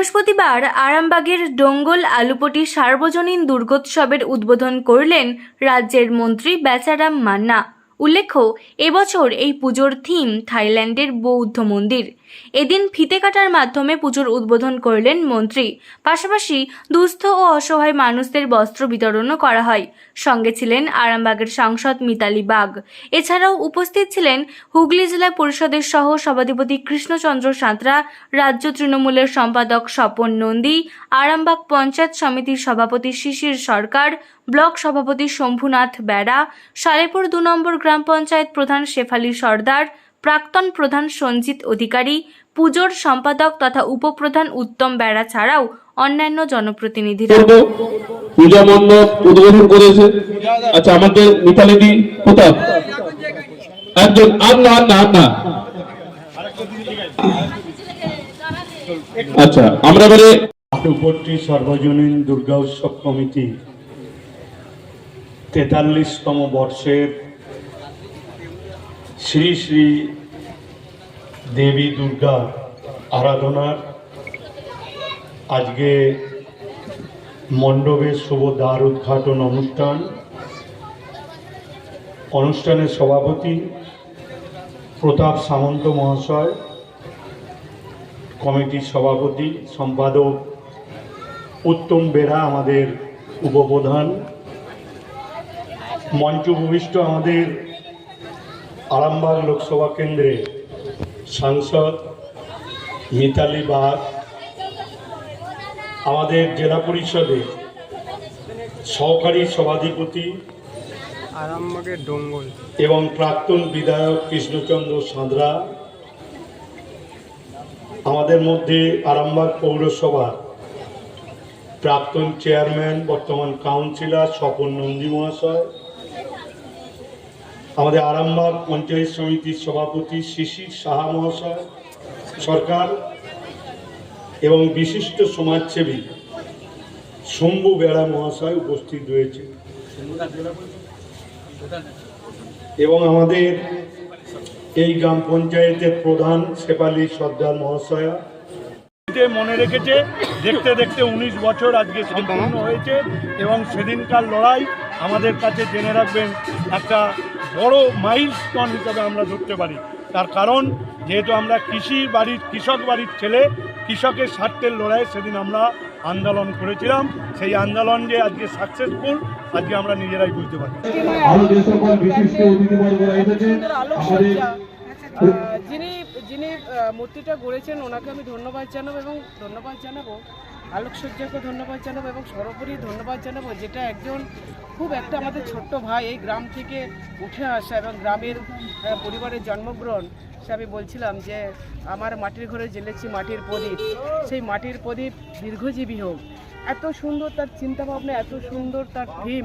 বৃহস্পতিবার আরামবাগের ডোঙ্গল আলুপটি সার্বজনীন দুর্গোৎসবের উদ্বোধন করলেন রাজ্যের মন্ত্রী বেচারাম মান্না। উল্লেখ্য, এবছর এই পুজোর থিম থাইল্যান্ডের বৌদ্ধ মন্দির। এদিন ফিতে কাটার মাধ্যমে পুজোর উদ্বোধন করলেন মন্ত্রী। পাশাপাশি দুস্থ ও অসহায় মানুষদের বস্ত্র বিতরণও করা হয়। সঙ্গে ছিলেন আরামবাগের সাংসদ মিতালি বাগ। এছাড়াও উপস্থিত ছিলেন হুগলি জেলা পরিষদের সহ সভাধিপতি কৃষ্ণচন্দ্র সাঁতরা, রাজ্য তৃণমূলের সম্পাদক স্বপন নন্দী, আরামবাগ পঞ্চায়েত সমিতির সভাপতি শিশির সরকার, ব্লক সভাপতি শম্ভুনাথ বেড়া সালেপুর দু নম্বর গ্রাম পঞ্চায়েত প্রধান শেফালি সর্দার প্রাক্তন প্রধান সঞ্জিত অধিকারী পুজোর সম্পাদক তথা উপপ্রধান উত্তম বেড়া ছাড়াও অন্যান্য জনপ্রতিনিধিরা। পূজা মণ্ডপ উদ্বোধন করেছে। আচ্ছা আমাদের মিতালিদি কোথায়? একজন আর না আর না আর না আচ্ছা আমরা এবারে উপরটি সর্বজনীন দুর্গা উৎসব কমিটি তেতাল্লিশতম বর্ষের শ্রী শ্রী দেবী দুর্গা আরাধনার আজকে মণ্ডপের শুভ দ্বার উদ্ঘাটন অনুষ্ঠান। অনুষ্ঠানের সভাপতি প্রতাপ সামন্ত মহাশয়, কমিটির সভাপতি সম্পাদক উত্তম বেরা আমাদের উপপ্রধান মঞ্চ ভূমিষ্ঠ আমাদের আরামবাগ লোকসভা কেন্দ্রে সাংসদ মিতালি বাগ আমাদের জেলা পরিষদে সহকারী সভাধিপতি আরামবাগের ডোঙ্গল। এবং প্রাক্তন বিধায়ক কৃষ্ণচন্দ্র সাঁতরা আমাদের মধ্যে আরামবাগ পৌরসভার প্রাক্তন চেয়ারম্যান বর্তমান কাউন্সিলর স্বপন নন্দী মহাশয় আমাদের আরামবাগ পঞ্চায়েত সমিতির সভাপতি শিশির সাহা মহাশয়, সরকার এবং বিশিষ্ট সমাজসেবী শম্ভু বেড়া মহাশয় উপস্থিত রয়েছে। এবং আমাদের এই গ্রাম পঞ্চায়েতের প্রধান শেফালি সর্দার মহাশয়া। মনে রেখেছে, দেখতে দেখতে উনিশ বছর আজকে সম্পূর্ণ হয়েছে এবং সেদিনকার লড়াই আমাদের কাছে জেনে রাখবেন, একটা বড় মাইল স্টোন হিসাবে আমরা ধরতে পারি। তার কারণ যেহেতু আমরা কৃষি বাড়ির কৃষক বাড়ির ছেলে কৃষকের স্বার্থের লড়াই সেদিন আমরা আন্দোলন করেছিলাম। সেই আন্দোলন যে আজকে সাকসেসফুল আজকে আমরা নিজেরাই বুঝতে পারি। যিনি যিনি মূর্তিটা গড়েছেন ওনাকে আমি ধন্যবাদ জানাব এবং ধন্যবাদ জানাব আলোকসজ্জাকে ধন্যবাদ জানাব এবং সর্বোপরি ধন্যবাদ জানাব যেটা একজন খুব একটা আমাদের ছোট্ট ভাই এই গ্রাম থেকে উঠে আসা এবং গ্রামের পরিবারের জন্মগ্রহণ। সে আমি বলছিলাম যে, আমার মাটির ঘরে জেলেছি মাটির প্রদীপ। সেই মাটির প্রদীপ দীর্ঘজীবী হোক। এত সুন্দর তার চিন্তা ভাবনা এত সুন্দর তার থিম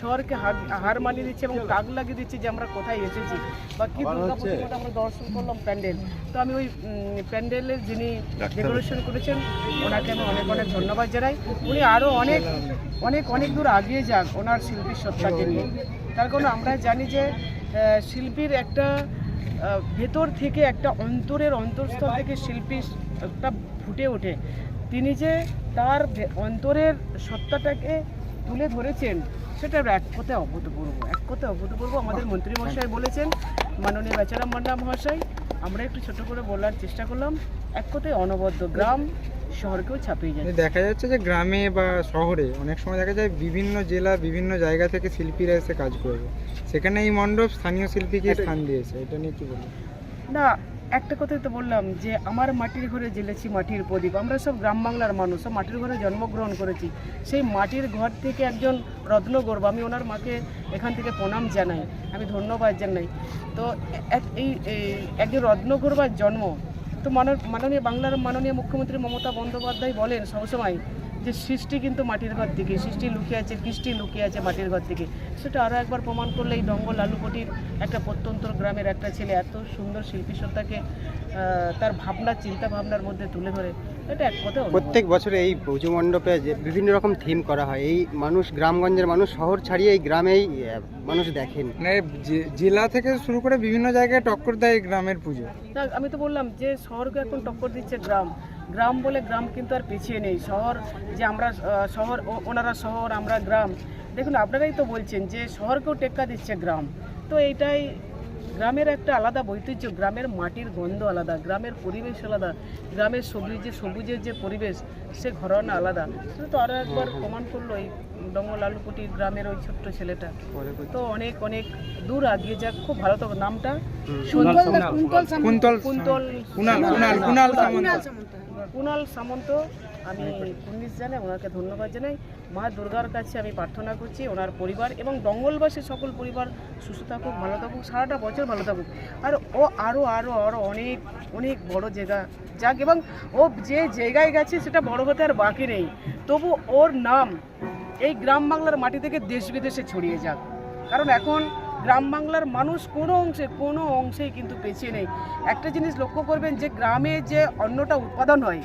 শহরকে হার- মানিয়ে দিচ্ছে এবং তাক লাগিয়ে দিচ্ছে যে আমরা কোথায় এসেছি। বা কি দুর্গা প্রতিমাটা আমরা দর্শন করলাম প্যান্ডেল। তো আমি ওই প্যান্ডেলের যিনি ডেকোরেশন করেছেন ওনাকে আমি অনেক অনেক ধন্যবাদ জানাই। উনি আরও অনেক অনেক অনেক দূর আগিয়ে যাক ওনার শিল্পীর সত্তাকে নিয়ে। তার কারণ আমরা জানি যে শিল্পীর একটা ভেতর থেকে একটা অন্তরের অন্তঃস্থল থেকে শিল্পী একটা ফুটে ওঠে। তিনি যে তার অন্তরের সত্তাটাকে তুলে ধরেছেন সেটা এক কথায় অভূতপূর্ব। এক কথায় অভূতপূর্ব। আমাদের মন্ত্রী মহাশয় বলেছেন মাননীয় বেচারাম মান্ডা মহাশয় আমরা একটু ছোট করে বলার চেষ্টা করলাম। এক কথায় অনবদ্য গ্রাম শহরকেও ছাপিয়ে যায় দেখা যাচ্ছে যে গ্রামে বা শহরে অনেক সময় দেখা যায় বিভিন্ন জেলা বিভিন্ন জায়গা থেকে শিল্পীরা এসে কাজ করবে। সেখানে এই মণ্ডপ স্থানীয় শিল্পীকে স্থান দিয়েছে। এটা নিয়ে কি বলব না একটা কথাই তো বললাম যে আমার মাটির ঘরে জ্বেলেছি মাটির প্রদীপ। আমরা সব গ্রাম বাংলার মানুষ, সব মাটির ঘরে জন্মগ্রহণ করেছি। সেই মাটির ঘর থেকে একজন রত্নগর্ব আমি ওনার মাকে এখান থেকে প্রণাম জানাই, আমি ধন্যবাদ জানাই। তো এই একজন রত্নগর্বার জন্ম, তো মাননীয় বাংলার মাননীয় মুখ্যমন্ত্রী মমতা বন্দ্যোপাধ্যায় বলেন সবসময় যে সৃষ্টি কিন্তু মাটির ঘর থেকে সৃষ্টি লুকিয়ে আছে কৃষ্টি লুকিয়ে আছে মাটির ঘর থেকে। সেটা আরও একবার প্রমাণ করলে এই ডঙ্গল আলুপটির একটা প্রত্যন্ত গ্রামের একটা ছেলে এত সুন্দর শিল্পী সত্তাকে তার ভাবনা চিন্তা ভাবনার মধ্যে তুলে ধরে। এটা এক কথা প্রত্যেক বছরে এই পুজো মণ্ডপে যে বিভিন্ন রকম থিম করা হয় এই মানুষ গ্রামগঞ্জের মানুষ শহর ছাড়িয়ে এই গ্রামেই মানুষ দেখেন। মানে জেলা থেকে শুরু করে বিভিন্ন জায়গায় টক্কর দেয় এই গ্রামের পুজো। আমি তো বললাম যে শহরকে এখন টক্কর দিচ্ছে গ্রাম। গ্রাম বলে গ্রাম কিন্তু আর পিছিয়ে নেই। শহর যে আমরা শহর ও- ওনারা শহর আমরা গ্রাম। দেখুন আপনারাই তো বলছেন যে শহরকেও টেক্কা দিচ্ছে গ্রাম। তো এইটাই গ্রামের একটা আলাদা বৈচিত্র্য গ্রামের মাটির গন্ধ আলাদা গ্রামের পরিবেশ আলাদা গ্রামের সবুজের সবুজের যে পরিবেশ সে ঘরনা আলাদা। সেটা তো আরও একবার প্রমাণ করল এই ডঙ্গল আলুকুটি গ্রামের ওই ছোট্ট ছেলেটা। তো অনেক অনেক দূর আগিয়ে যাক খুব ভালো তো নামটা। কুন্তল কুন্তল কুনাল কুনাল কুনাল সামন্ত। কুণাল সামন্ত। আমি কুন্দিস জানাই ওনাকে ধন্যবাদ জানাই। মা দুর্গার কাছে আমি প্রার্থনা করছি ওনার পরিবার এবং দঙ্গলবাসী সকল পরিবার সুস্থ থাকুক ভালো থাকুক সারাটা বছর ভালো থাকুক। আর ও আরও আরও আরও অনেক অনেক বড় জায়গা যাক এবং ও যে জায়গায় গেছে সেটা বড় হতে আর বাকি নেই। তবু ওর নাম এই গ্রাম বাংলার মাটি থেকে দেশ বিদেশে ছড়িয়ে যাক। কারণ এখন গ্রাম বাংলার মানুষ কোনো অংশে, কোনো অংশেই কিন্তু পেছিয়ে নেই। একটা জিনিস লক্ষ্য করবেন যে, গ্রামে যে অন্নটা উৎপাদন হয়,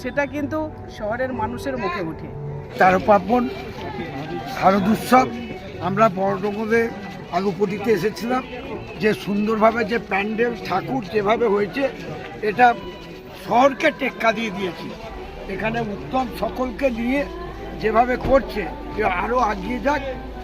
সেটা কিন্তু শহরের মানুষের মুখে ওঠে। তার পার্বণ শারদ উৎসব আমরা বড়ডঙ্গলে আলুপটিতে এসেছিলাম। যে সুন্দরভাবে যে প্যান্ডেল, ঠাকুর যেভাবে হয়েছে, এটা শহরকে টেক্কা দিয়ে দিয়েছে। এখানে উত্তম সকলকে নিয়ে যেভাবে করছে আরও এগিয়ে যাক।